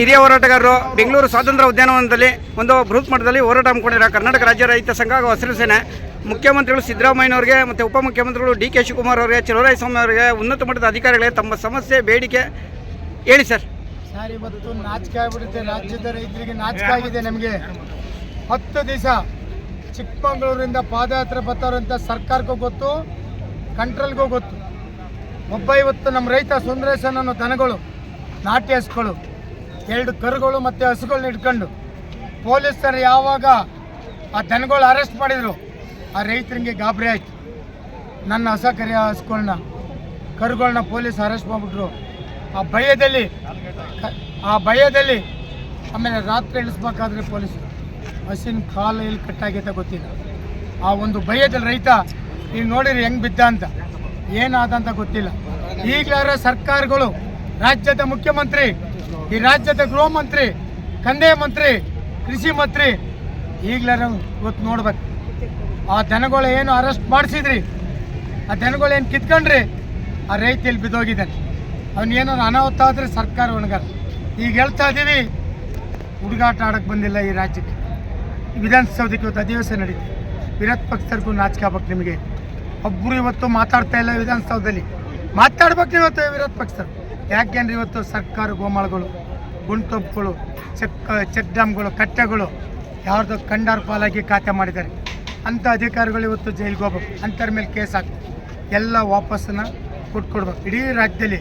ಹಿರಿಯ ಹೋರಾಟಗಾರರು ಬೆಂಗಳೂರು ಸ್ವಾತಂತ್ರ್ಯ ಉದ್ಯಾನವನದಲ್ಲಿ ಒಂದು ಬೃಹತ್ ಮಟ್ಟದಲ್ಲಿ ಹೋರಾಟ ಹಮ್ಮಿಕೊಂಡಿರೋ ಕರ್ನಾಟಕ ರಾಜ್ಯ ರೈತ ಸಂಘ ಹಾಗೂ ಹಸಿರು ಸೇನೆ. ಮುಖ್ಯಮಂತ್ರಿಗಳು ಸಿದ್ದರಾಮಯ್ಯನವರಿಗೆ ಮತ್ತು ಉಪಮುಖ್ಯಮಂತ್ರಿಗಳು ಡಿ ಕೆ ಶಿವಕುಮಾರ್ ಅವರಿಗೆ ಸ್ವಾಮಿ ಅವರಿಗೆ ಉನ್ನತ ಮಟ್ಟದ ಅಧಿಕಾರಿಗಳಿಗೆ ತಮ್ಮ ಸಮಸ್ಯೆ ಬೇಡಿಕೆ ಹೇಳಿ ಸರ್. ಸರ್, ಇವತ್ತು ನಾಚಿಕೆ ಆಗಿಬಿಡುತ್ತೆ. ರಾಜ್ಯದ ರೈತರಿಗೆ ನಾಚಿಕೆ ಆಗಿದೆ ನಮಗೆ. ಹತ್ತು ದಿವಸ ಚಿಕ್ಕಮಗಳೂರಿಂದ ಪಾದಯಾತ್ರೆ ಬರ್ತಾರಂತ ಸರ್ಕಾರಕ್ಕೂ ಗೊತ್ತು ಕಂಟ್ರೋಲ್ಗೂ ಗೊತ್ತು. ಒಬ್ಬ ಇವತ್ತು ನಮ್ಮ ರೈತ ಸುಂದರೇಶನ್ ಅನ್ನೋ ದನಗಳು ನಾಟ್ಯಸ್ಗಳು ಎರಡು ಕರುಗಳು ಮತ್ತು ಹಸುಗಳನ್ನ ಇಟ್ಕೊಂಡು ಪೊಲೀಸರು ಯಾವಾಗ ಆ ದನಗಳು ಅರೆಸ್ಟ್ ಮಾಡಿದರು, ಆ ರೈತರಿಗೆ ಗಾಬರಿ ಆಯ್ತು. ನನ್ನ ಹಸ ಕರಿಯ ಹಸುಗಳನ್ನ ಕರುಗಳನ್ನ ಪೊಲೀಸ್ ಅರೆಸ್ಟ್ ಮಾಡಿಬಿಟ್ರು. ಆ ಭಯದಲ್ಲಿ ಆ ಭಯದಲ್ಲಿ ಆಮೇಲೆ ರಾತ್ರಿ ಇಳಿಸ್ಬೇಕಾದ್ರೆ ಪೊಲೀಸರು. ಹಸಿನ ಕಾಲು ಎಲ್ಲಿ ಕಟ್ಟಾಗೈತೆ ಗೊತ್ತಿಲ್ಲ. ಆ ಒಂದು ಭಯದಲ್ಲಿ ರೈತ ಈಗ ನೋಡಿರಿ ಹೆಂಗ್ ಬಿದ್ದ ಅಂತ. ಏನಾದಂತ ಗೊತ್ತಿಲ್ಲ ಗೊತ್ತಿಲ್ಲ. ಈಗಲಾರ ಸರ್ಕಾರಗಳು, ರಾಜ್ಯದ ಮುಖ್ಯಮಂತ್ರಿ ಈ ರಾಜ್ಯದ ಗೃಹ ಮಂತ್ರಿ ಕಂದಾಯ ಮಂತ್ರಿ, ಕೃಷಿ ಮಂತ್ರಿ, ಈಗಲಾರ ಇವತ್ತು ನೋಡ್ಬೇಕು. ಆ ದನಗಳು ಏನು ಅರೆಸ್ಟ್ ಮಾಡಿಸಿದ್ರಿ, ಆ ದನಗಳು ಏನು ಕಿತ್ಕೊಂಡ್ರಿ, ಆ ರೈತ ಇಲ್ಲಿ ಬಿದ್ದೋಗಿದ್ದಾನೆ. ಅವನೇನಾರು ಅನಾಹುತ ಆದರೆ ಸರ್ಕಾರ ಒಣಗಾರ ಈಗ ಹೇಳ್ತಾ ಇದ್ದೀವಿ ಹುಡುಗಾಟ ಆಡೋಕ್ಕೆ ಬಂದಿಲ್ಲ ಈ ರಾಜ್ಯಕ್ಕೆ. ವಿಧಾನಸೌಧಕ್ಕೆ ಇವತ್ತು ಅಧಿವೇಶನ ನಡೀತು ವಿರೋಧ ಪಕ್ಷದರ್ಗೂ ನಾಚಿಕೆ ಆಗ್ಬೇಕು ನಿಮಗೆ. ಒಬ್ಬರು ಇವತ್ತು ಮಾತಾಡ್ತಾ ಇಲ್ಲ ವಿಧಾನಸೌಧದಲ್ಲಿ. ಮಾತಾಡ್ಬೇಕು ಇವತ್ತು ವಿರೋಧ ಪಕ್ಷದವ್ರು. ಯಾಕೆಂದ್ರೆ ಇವತ್ತು ಸರ್ಕಾರ ಗೋಮಾಳಗಳು? ಗುಂಟೊಪ್ಪುಗಳು ಚೆಕ್ ಚೆಕ್ ಡ್ಯಾಮ್ಗಳು ಕಟ್ಟೆಗಳು ಯಾರ್ದೋ ಕಂಡಾರ್ ಪಾಲಾಗಿ ಖಾತೆ ಮಾಡಿದ್ದಾರೆ. ಅಂಥ ಅಧಿಕಾರಿಗಳು ಇವತ್ತು ಜೈಲಿಗೆ ಹೋಗ್ಬೇಕು. ಅಂಥವ್ರ ಮೇಲೆ ಕೇಸ್ ಹಾಕಿ ಎಲ್ಲ ವಾಪಸ್ಸನ್ನು ಕೊಟ್ಕೊಡ್ಬೇಕು ಇಡೀ ರಾಜ್ಯದಲ್ಲಿ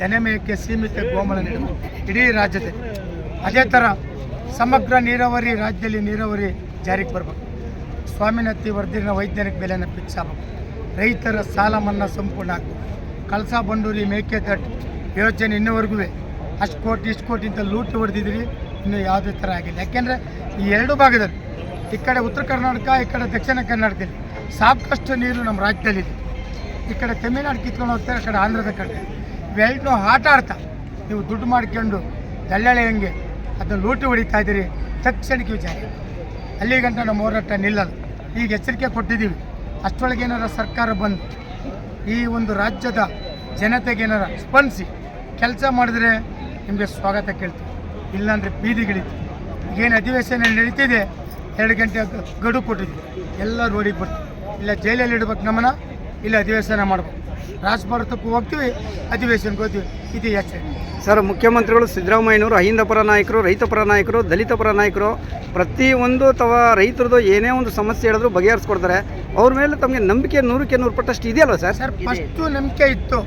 ಜನಮೇಯಕ್ಕೆ ಸೀಮಿತ ಗೋಮಲ ನೀಡಬೇಕು. ಇಡೀ ರಾಜ್ಯದಲ್ಲಿ. ಅದೇ ಥರ ಸಮಗ್ರ ನೀರಾವರಿ, ರಾಜ್ಯದಲ್ಲಿ ನೀರಾವರಿ ಜಾರಿಗೆ ಬರಬೇಕು. ಸ್ವಾಮಿನಾಥಿ ವರ್ಧಿನ ವೈಜ್ಞಾನಿಕ ಬೆಲೆಯನ್ನು ಆಗಬೇಕು. ರೈತರ ಸಾಲ ಮನ್ನಾ ಸಂಪೂರ್ಣ ಆಗಬೇಕು. ಕಳಸಾ ಬಂಡೂರಿ ಮೇಕೆದಟ್ ಯೋಜನೆ ಇನ್ನೂವರೆಗೂ ಅಷ್ಟು ಕೋಟಿ, ಇಷ್ಟು ಕೋಟಿ ಅಂತ ಲೂಟ್ ಹೊಡೆದಿದ್ರಿ ಇನ್ನು ಯಾವುದೇ ಥರ ಆಗಿಲ್ಲ. ಯಾಕೆಂದರೆ ಈ ಎರಡು ಭಾಗದಲ್ಲಿ, ಈ ಕಡೆ ಉತ್ತರ ಕರ್ನಾಟಕ, ಈ ಕಡೆ ದಕ್ಷಿಣ ಕರ್ನಾಟಕದಲ್ಲಿ ಸಾಕಷ್ಟು ನೀರು ನಮ್ಮ ರಾಜ್ಯದಲ್ಲಿದೆ ಈ ಕಡೆ ತಮಿಳ್ನಾಡು ಕಿತ್ಕೊಂಡು ಹೋಗ್ತಾರೆ ಆ ಕಡೆ ಆಂಧ್ರದ ಕಡೆ. ಇವೆರಡನ್ನೂ ಆಟ ಆಡ್ತಾ, ನೀವು ದುಡ್ಡು ಮಾಡ್ಕೊಂಡು ದಳ್ಳಾಳಿ ಹಂಗೆ ಅದನ್ನು ಲೂಟು ಹೊಡಿತಾ ಇದ್ದೀರಿ, ತಕ್ಷಣಕ್ಕೆ ವಿಚಾರ. ಅಲ್ಲಿ ಗಂಟ ನಮ್ಮ ಹೋರಾಟ ನಿಲ್ಲಲ್ಲ. ಈಗ ಎಚ್ಚರಿಕೆ ಕೊಟ್ಟಿದ್ದೀವಿ. ಅಷ್ಟರೊಳಗೆ ಏನಾರ ಸರ್ಕಾರ ಬಂದು ಈ ಒಂದು ರಾಜ್ಯದ ಜನತೆಗೆ ಏನಾರ ಸ್ಪಂದಿಸಿ, ಕೆಲಸ ಮಾಡಿದ್ರೆ ನಿಮಗೆ ಸ್ವಾಗತ ಕೇಳ್ತೀವಿ ಇಲ್ಲಾಂದರೆ ಬೀದಿಗಿಳಿತು ಏನು ಅಧಿವೇಶನ ನಡೀತಿದೆ? ಎರಡು ಗಂಟೆ ಗಡು ಕೊಟ್ಟಿದ್ವಿ ಎಲ್ಲ ರೋಡಿಗೆ ಬರ್ತೀವಿ. ಇಲ್ಲ ಜೈಲಲ್ಲಿ ಇಡ್ಬೇಕು ನಮ್ಮನ್ನ ಇಲ್ಲ ಅಧಿವೇಶನ ಮಾಡ್ಬೇಕು. ರಾಜಭಾರತಕ್ಕೂ ಹೋಗ್ತೀವಿ ಅಧಿವೇಶನಕ್ಕೆ ಹೋಗ್ತೀವಿ. ಇದು ಎಚ್ಚರಿಕೆ ಸರ್ ಮುಖ್ಯಮಂತ್ರಿಗಳು ಸಿದ್ದರಾಮಯ್ಯನವರು ಅಹಿಂದ ಪರ ನಾಯಕರು ರೈತ ಪರ ನಾಯಕರು ದಲಿತ ಪರ ನಾಯಕರು ಪ್ರತಿಯೊಂದು ತವ ರೈತರದ್ದು ಏನೇ ಒಂದು ಸಮಸ್ಯೆ ಹೇಳಿದ್ರು ಬಗೆಹರಿಸ್ಕೊಡ್ತಾರೆ. ಅವ್ರ ಮೇಲೆ ತಮಗೆ ನಂಬಿಕೆ ನೂರಕ್ಕೆ ನೂರು ಪಟ್ಟಷ್ಟು ಇದೆಯಲ್ವ ಸರ್? ಸರ್ ಫಸ್ಟು ನಂಬಿಕೆ ಇತ್ತು.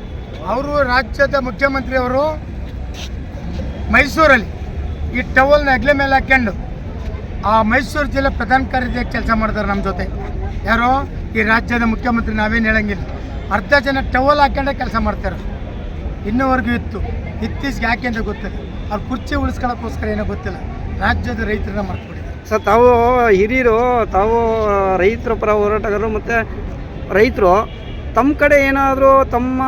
ಅವರು ರಾಜ್ಯದ ಮುಖ್ಯಮಂತ್ರಿಯವರು ಮೈಸೂರಲ್ಲಿ ಈ ಟವಲ್ನ ಹೆಗ್ಲೆ ಮೇಲೆ ಹಾಕ್ಕೊಂಡು ಆ ಮೈಸೂರು ಜಿಲ್ಲೆ ಪ್ರಧಾನ ಕಾರ್ಯದರ್ಶಿ ಕೆಲಸ ಮಾಡ್ತಾರೆ ನಮ್ಮ ಜೊತೆ. ಯಾರೋ ಈ ರಾಜ್ಯದ ಮುಖ್ಯಮಂತ್ರಿ ನಾವೇನು ಹೇಳಂಗಿಲ್ಲ. ಅರ್ಧ ಜನ ಟವಲ್ ಹಾಕ್ಕೊಂಡೇ ಕೆಲಸ ಮಾಡ್ತಾರೆ. ಇನ್ನೂವರೆಗೂ ಇತ್ತು. ಇತ್ತೀಚೆಗೆ ಯಾಕೆ ಅಂತ ಗೊತ್ತಿಲ್ಲ. ಅವ್ರ ಕುರ್ಚಿ ಉಳಿಸ್ಕೊಳ್ಳೋಕ್ಕೋಸ್ಕರ ಏನೋ ಗೊತ್ತಿಲ್ಲ. ರಾಜ್ಯದ ರೈತರನ್ನ ಮರ್ತ್ಬಿಟ್ಟಿದ್ದಾರೆ. ಸರ್, ತಾವು ಹಿರಿಯರು, ತಾವು ರೈತರ ಪರ ಹೋರಾಟಗಾರರು ಮತ್ತು ರೈತರು ತಮ್ಮ ಕಡೆ ಏನಾದರೂ ತಮ್ಮ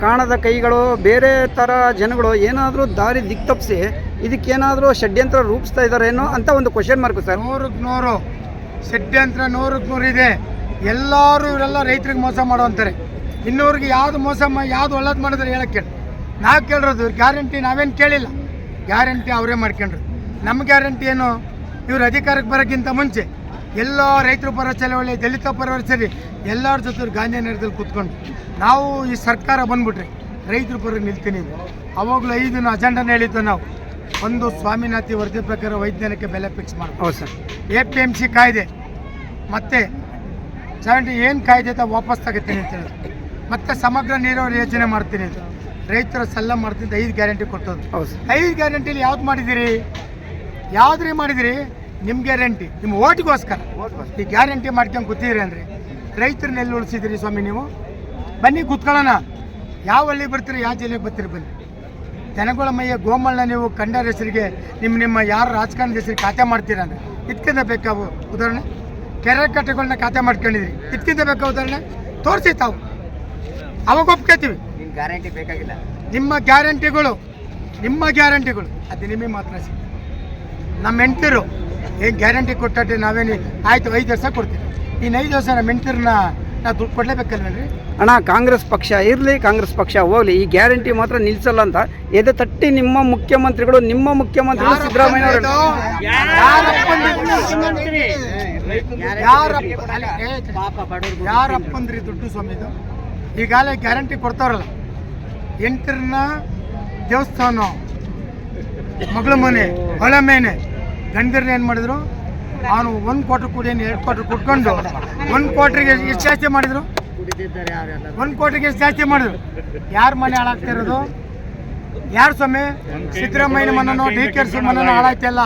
ಕಾಣದ ಕೈಗಳು, ಬೇರೆ ಥರ ಜನಗಳು ಏನಾದರೂ ದಾರಿ ದಿಕ್ ತಪ್ಪಿಸಿ ಇದಕ್ಕೇನಾದರೂ ಷಡ್ಯಂತ್ರ ರೂಪಿಸ್ತಾ ಇದ್ದಾರೇನೋ ಅಂತ ಒಂದು ಕ್ವಶನ್ ಮಾರ್ಕು ಸರ್ ನೂರಕ್ಕೆ ನೂರು. ಷಡ್ಯಂತ್ರ ನೂರಕ್ಕೆ ನೂರು ಇದೆ. ಎಲ್ಲರೂ ಇವರೆಲ್ಲ ರೈತರಿಗೆ ಮೋಸ ಮಾಡುವಂತಾರೆ ಇನ್ನೂರಿಗೆ ಯಾವ್ದು ಮೋಸ ಯಾವುದು ಒಳ್ಳೇದು ಮಾಡಿದ್ರೆ ಹೇಳಕ್ಕೆ ನಾವು ಕೇಳಿರೋದು, ಗ್ಯಾರಂಟಿ ನಾವೇನು ಕೇಳಿಲ್ಲ. ಗ್ಯಾರಂಟಿ ಅವರೇ ಮಾಡ್ಕೊಂಡ್ರು. ನಮ್ಮ ಗ್ಯಾರಂಟಿ ಏನು? ಇವ್ರು ಅಧಿಕಾರಕ್ಕೆ ಬರೋಕ್ಕಿಂತ ಮುಂಚೆ ಎಲ್ಲ ರೈತರ ಪರ ಚಳವಳಿ ದಲಿತ ಪರ ಸರಿ ಎಲ್ಲರ ಜೊತೆ ಗಾಂಧಿನಗರದಲ್ಲಿ ಕೂತ್ಕೊಂಡು ನಾವು ಈ ಸರ್ಕಾರ ಬಂದ್ಬಿಟ್ರಿ ರೈತರ ಪರ ನಿಲ್ತೀನಿ ಅವಾಗಲೂ ಐದು ಅಜೆಂಡನ ಹೇಳಿದ್ದು ನಾವು. ಒಂದು ಸ್ವಾಮಿನಾಥಿ ವರದಿ ಪ್ರಕಾರ ವೈಜ್ಞಾನಿಕ ಬೆಲೆ ಫಿಕ್ಸ್ ಮಾಡಿ ಹೌದು sir. A P M C ಕಾಯ್ದೆ. ಮತ್ತೆ ಸೆವೆಂಟಿ ಏನು ಕಾಯ್ದೆ ಅಂತ ವಾಪಸ್ ತಗೋತೀನಿ ಅಂತ ಹೇಳಿದ್ರು. ಮತ್ತೆ ಸಮಗ್ರ ನೀರಾವರಿ ಯೋಜನೆ ಮಾಡ್ತೀನಿ ಅಂತ. ರೈತರ ಸಲ್ಲ ಮಾಡ್ತೀನಿ ಐದು ಗ್ಯಾರಂಟಿ ಕೊಟ್ಟೋದು ಐದು ಗ್ಯಾರಂಟಿಲಿ ಯಾವ್ದು ಮಾಡಿದ್ದೀರಿ ಯಾವ್ದ್ರಿ ಮಾಡಿದಿರಿ? ನಿಮ್ಮ ಗ್ಯಾರಂಟಿ ನಿಮ್ಮ ಓಟ್ಗೋಸ್ಕರ. ಈ ಗ್ಯಾರಂಟಿ ಮಾಡ್ಕೊಂಡು ಕೂತಿದ್ರಿ ಅಂದ್ರೆ ರೈತರನ್ನ ಎಲ್ಲಿ ಉಳಿಸಿದಿರಿ ಸ್ವಾಮಿ ನೀವು? ಬನ್ನಿ ಕೂತ್ಕೊಳ್ಳೋಣ. ಯಾವ ಹಳ್ಳಿ ಬರ್ತೀರಿ ಯಾವ ಜಿಲ್ಲೆಗೆ ಬರ್ತೀರಿ ಬನ್ನಿ. ಜನಗಳ ಮೈಯ ಗೋಮಲ್ನ ನೀವು ಕಂಡರ ಹೆಸರಿಗೆ ನಿಮ್ಮ ನಿಮ್ಮ ಯಾರು ರಾಜಕಾರಣದ ಹೆಸರಿಗೆ ಖಾತೆ ಮಾಡ್ತೀರ ಅಂದ್ರೆ. ಇದ್ಕಿಂತ ಬೇಕಾವು ಉದಾಹರಣೆ. ಕೆರೆ ಕಟ್ಟೆಗಳನ್ನ ಖಾತೆ ಮಾಡ್ಕೊಂಡಿದ್ರಿ. ಇದ್ಕಿಂತ ಬೇಕಾ ಉದಾಹರಣೆ. ತೋರಿಸಿ ತಾವು. ಅವಾಗ ಒಪ್ಕೋತೀವಿ. ಗ್ಯಾರಂಟಿ ಬೇಕಾಗಿಲ್ಲ. ನಿಮ್ಮ ಗ್ಯಾರಂಟಿಗಳು ನಿಮ್ಮ ಗ್ಯಾರಂಟಿಗಳು. ಅದು ನಿಮಗೆ ಮಾತ್ರ ಸಿಗುತ್ತೆ ನಮ್ಮ ಹೆಂಡ್ತಿರು. ಏನು ಗ್ಯಾರಂಟಿ ಕೊಟ್ಟೆ ನಾವೇನು ಆಯಿತು ಐದು ವರ್ಷ ಕೊಡ್ತೀವಿ. ಇನ್ನು ಐದು ವರ್ಷ ನಮ್ಮ ಹೆಂಡ್ತಿರನ್ನ ನಾವು ದುಡ್ಡು ಕೊಡಲೇಬೇಕಲ್ವೇನ್ರಿ? ಅಣ್ಣ ಕಾಂಗ್ರೆಸ್ ಪಕ್ಷ ಇರಲಿ ಕಾಂಗ್ರೆಸ್ ಪಕ್ಷ ಹೋಗಲಿ ಈ ಗ್ಯಾರಂಟಿ ಮಾತ್ರ ನಿಲ್ಲಿಸಲ್ಲ ಅಂತ ಎದೆ ತಟ್ಟಿ ನಿಮ್ಮ ಮುಖ್ಯಮಂತ್ರಿಗಳು ನಿಮ್ಮ ಮುಖ್ಯಮಂತ್ರಿಗಳು ಸಿದ್ದರಾಮಯ್ಯ ಯಾರಪ್ಪಂದ್ರಿ ದುಡ್ಡು ಸ್ವಾಮಿದು ಈಗಾಗಲೇ ಗ್ಯಾರಂಟಿ ಕೊಡ್ತಾರಲ್ಲ ಎಂಟರನ್ನ ದೇವಸ್ಥಾನ ಮಗಳ ಮನೆ ಹೊಳೆ ಮೇನೆ. ಗಂಡರ್ನ ಏನು ಮಾಡಿದ್ರು? ಅವನು ಒಂದು ಕ್ವಾರ್ಟರ್ ಏನು ಎರಡು ಕ್ವಾಟ್ರ್ ಕುಟ್ಕೊಂಡು ಒಂದು ಕ್ವಾಟ್ರಿಗೆ ಎಷ್ಟು ಜಾಸ್ತಿ ಮಾಡಿದ್ರು? ಒಂದು ಕೋಟಿಗೆ ಎಷ್ಟು ಜಾಸ್ತಿ ಮಾಡಿದ್ರು? ಯಾರ ಮನೆ ಹಾಳಾಗ್ತಾ ಇರೋದು? ಯಾರು ಸ್ವಾಮಿ? ಸಿದ್ದರಾಮಯ್ಯನ ಮನನೋ ಡಿ ಕೆ ಮನನೋ ಹಾಳಾಯ್ತಲ್ಲ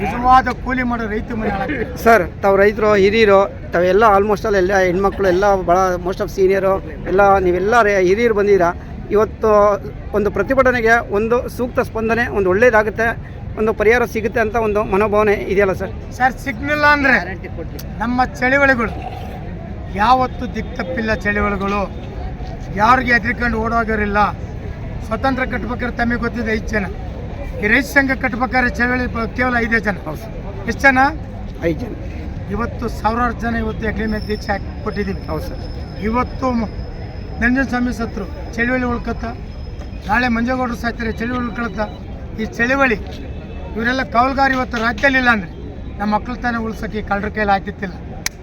ನಿಜವಾದ ಕೂಲಿ ಮಾಡೋ ರೈತ ಮನೆ ಸರ್, ತಾವು ರೈತರು, ಹಿರಿಯರು ತಾವೆಲ್ಲ ಆಲ್ಮೋಸ್ಟ್ ಆಲ್ ಎಲ್ಲ ಹೆಣ್ಮಕ್ಳು ಎಲ್ಲ ಭಾಳ ಮೋಸ್ಟ್ ಆಫ್ ಸೀನಿಯರು ಎಲ್ಲ ನೀವೆಲ್ಲ ಹಿರಿಯರು ಬಂದಿದ್ದೀರಾ? ಇವತ್ತು ಒಂದು ಪ್ರತಿಭಟನೆಗೆ ಒಂದು ಸೂಕ್ತ ಸ್ಪಂದನೆ, ಒಂದು ಒಳ್ಳೇದಾಗುತ್ತೆ. ಒಂದು ಪರಿಹಾರ ಸಿಗುತ್ತೆ ಅಂತ ಒಂದು ಮನೋಭಾವನೆ ಇದೆಯಲ್ಲ ಸರ್? ಸರ್ ಸಿಗ್ಲಿಲ್ಲ ಅಂದ್ರೆ ನಮ್ಮ ಚಳಿವಳಿಗಳು ಯಾವತ್ತೂ ದಿಕ್ ತಪ್ಪಿಲ್ಲ ಚಳಿವಳಿಗಳು. ಯಾರಿಗೆ ಹೆದರ್ಕೊಂಡು ಓಡೋಗಿರಲಿಲ್ಲ. ಸ್ವತಂತ್ರ ಕಟ್ಬೇಕಾದ್ರೆ ತಮಗೆ ಗೊತ್ತಿದೆ ಐದು ಜನ. ಈ ರೈತ ಸಂಘ ಕಟ್ಬೇಕಾದ್ರೆ ಚಳವಳಿ ಕೇವಲ ಐದೇ ಜನ. ಹೌದು ಸರ್. ಎಷ್ಟು ಜನ? ಐದು ಜನ. ಇವತ್ತು ಸಾವಿರಾರು ಜನ ಇವತ್ತು ಅಗ್ರಿಮೆಂಟ್ ಮೇಲೆ ದೀಕ್ಷೆ ಹಾಕಿ ಕೊಟ್ಟಿದ್ದೀವಿ ಹೌದು ಸರ್. ಇವತ್ತು ನಂಜನ ಸ್ವಾಮಿ ಸತ್ರು ಚಳುವಳಿ ಉಳ್ಕತ್ತ ನಾಳೆ ಮಂಜೇಗೌಡರು ಸಾಯ್ತಾರೆ ಚಳುವಳಿ ಉಳ್ಕೊಳತ್ತ. ಈ ಚಳುವಳಿ ಇವರೆಲ್ಲ ಕೌಲ್ಗಾರ ಇವತ್ತು ರಾಜ್ಯದಲ್ಲಿ ಇಲ್ಲ ಅಂದ್ರೆ ನಮ್ಮ ಒಕ್ಕಲ್ತನ ಉಳಿಸೋಕೆ ಕಳ್ಳರ ಕೈಲಿ ಆಗ್ತಿತ್ತಿಲ್ಲ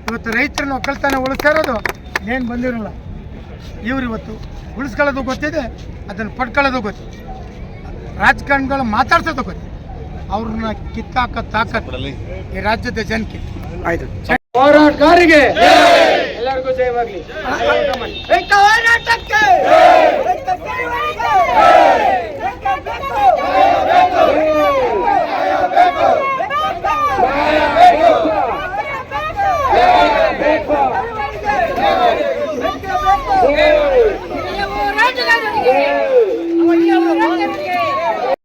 ಇವತ್ತು ರೈತರನ್ನ ಒಕ್ಕಲ್ತನ ಉಳಿಸ್ತಾ ಇರೋದು ಏನು ಬಂದಿರಲ್ಲ ಇವ್ರು ಇವತ್ತು ಉಳಿಸ್ಕೊಳ್ಳೋದು ಗೊತ್ತಿದೆ ಅದನ್ನು ಪಡ್ಕೊಳ್ಳೋದು ಗೊತ್ತಿದೆ ರಾಜಕಾರಣಿಗಳು ಮಾತಾಡ್ಸೋದು ಗೊತ್ತಿದೆ ಅವ್ರನ್ನ ಕಿತ್ತಾಕ ತಾಕತ್ ಈ ರಾಜ್ಯದ ಜನಕ್ಕೆ ಆಯ್ತು ಹೋರಾಟಗಾರಿಗೆ ಎಲ್ಲರಿಗೂ ಜಯವಾಗಲಿ